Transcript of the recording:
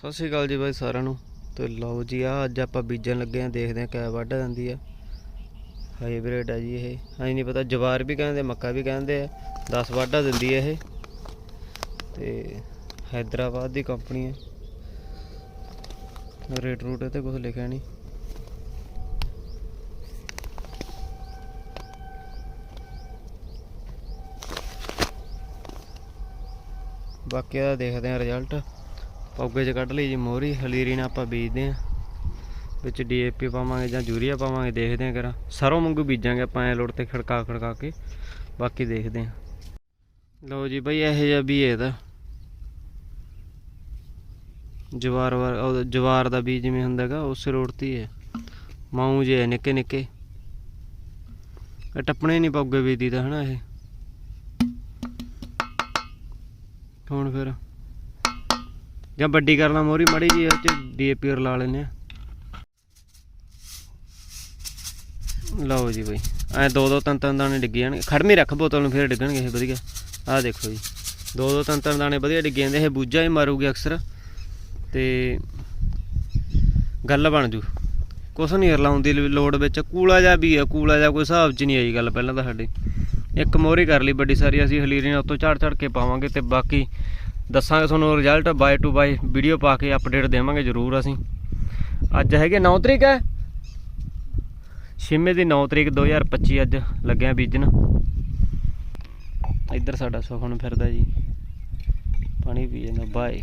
ਸਤਿ ਸ਼੍ਰੀ ਅਕਾਲ ਜੀ ਬਾਈ ਸਾਰਿਆਂ ਨੂੰ। ਤੇ ਲਓ ਜੀ, ਆ ਅੱਜ ਆਪਾਂ ਬੀਜਣ ਲੱਗੇ ਆ ਦੇਖਦੇ ਆ ਕਿਆ ਵੱਢ ਦਿੰਦੀ ਆ ਹਾਈਬ੍ਰਿਡ ਆ ਜੀ ਇਹ। ਐਂ ਨਹੀਂ ਪਤਾ, ਜਵਾਰ ਵੀ ਕਹਿੰਦੇ, ਮੱਕਾ ਵੀ ਕਹਿੰਦੇ ਆ। 10 ਵਾਢਾ ਦਿੰਦੀ ਆ ਇਹ। ਤੇ ਹੈਦਰਾਬਾਦ ਦੀ ਕੰਪਨੀ ਹੈ। ਰੇਟ ਰੂਟ ਤੇ ਕੁਝ ਲਿਖਿਆ ਨਹੀਂ। ਬਾਕੀ ਦਾ ਦੇਖਦੇ ਆ ਰਿਜ਼ਲਟ ਪੌਗੇ 'ਚ ਕੱਢ ਲਈ ਜੀ ਮੋਹਰੀ ਹਲੀਰੀ ਨਾਲ ਆਪਾਂ ਬੀਜਦੇ ਆ ਵਿੱਚ ਡੀਏਪੀ ਪਾਵਾਂਗੇ ਜਾਂ ਯੂਰੀਆ ਪਾਵਾਂਗੇ, ਦੇਖਦੇ ਆ ਕਰਾਂ ਸਰੋਂ ਵਾਂਗੂ ਬੀਜਾਂਗੇ ਆਪਾਂ, ਐ ਲੋੜ ਤੇ ਖੜਕਾ ਖੜਕਾ ਕੇ। ਬਾਕੀ ਦੇਖਦੇ ਆ ਲਓ ਜੀ ਬਈ, ਇਹੋ ਜਿਹਾ ਵੀ ਇਹਦਾ ਜਵਾਰ ਵਾਰ ਜਵਾਰ ਦਾ ਬੀਜ ਜਿਵੇਂ ਹੁੰਦਾਗਾ ਉਸ ਰੋਡ ਤੇ ਹੀ ਹੈ। ਮਾਊ ਜੇ ਨਿੱਕੇ ਨਿੱਕੇ। ਟੱਪਣੇ ਨਹੀਂ ਪੌਗੇ ਬੀਜੀ ਦਾ ਹਨਾ ਇਹ। ਹੁਣ ਫਿਰ? ਜਾਂ ਵੱਡੀ ਕਰਨਾ ਮੋਰੀ, ਮੜੀ ਜੀ ਉਹ ਚ ਡੀਏਪੀ ਲਾ ਲੈਨੇ ਆ। ਲਓ ਜੀ ਬਈ, ਐ ਦੋ ਦੋ ਤਿੰਨ ਤਿੰਨ ਦਾਣੇ ਡਿੱਗੇ ਜਾਣਗੇ। ਖੜਮੀ ਰੱਖ ਬੋਤਲ ਨੂੰ, ਫਿਰ ਡਿੱਗਣਗੇ ਇਹ ਵਧੀਆ। ਆਹ ਦੇਖੋ ਜੀ, ਦੋ ਦੋ ਤਿੰਨ ਤਿੰਨ ਦਾਣੇ ਵਧੀਆ ਡਿੱਗੇ ਜਾਂਦੇ। ਇਹ ਬੂਝਾ ਹੀ ਮਾਰੂਗੇ ਅਕਸਰ। ਤੇ ਗੱਲ ਬਣ ਜੂ। ਕੁਛ ਨਹੀਂ ਰਲਾਉਂਦੀ ਲੋੜ ਵਿੱਚ। ਕੂਲਾ ਜਾ ਵੀ ਆ, ਕੂਲਾ ਜਾ ਕੋਈ ਹਿਸਾਬ 'ਚ ਨਹੀਂ ਆਈ ਗੱਲ ਪਹਿਲਾਂ ਤਾਂ ਸਾਡੇ। ਇੱਕ ਮੋਹਰੀ ਕਰ ਲਈ ਵੱਡੀ ਸਾਰੀ, ਅਸੀਂ ਹਲੀਰੀਆਂ ਨਾਲ ਉੱਤੋਂ ਝੜ ਝੜ ਕੇ ਪਾਵਾਂਗੇ ਤੇ ਬਾਕੀ ਦੱਸਾਂਗੇ ਤੁਹਾਨੂੰ result by to by video ਪਾ ਕੇ ਅਪਡੇਟ ਦੇਵਾਂਗੇ ਜ਼ਰੂਰ ਅਸੀਂ। ਅੱਜ ਹੈਗੇ 9 ਤਰੀਕ ਹੈ। ਛੇਵੇਂ ਦੀ 9 ਤਰੀਕ 2025 ਅੱਜ ਲੱਗਿਆ ਬੀਜਣ। ਇੱਧਰ ਸਾਡਾ ਸੁਖਣ ਫਿਰਦਾ ਜੀ। ਪਾਣੀ ਪੀ ਜਾਂਦਾ ਬਾਏ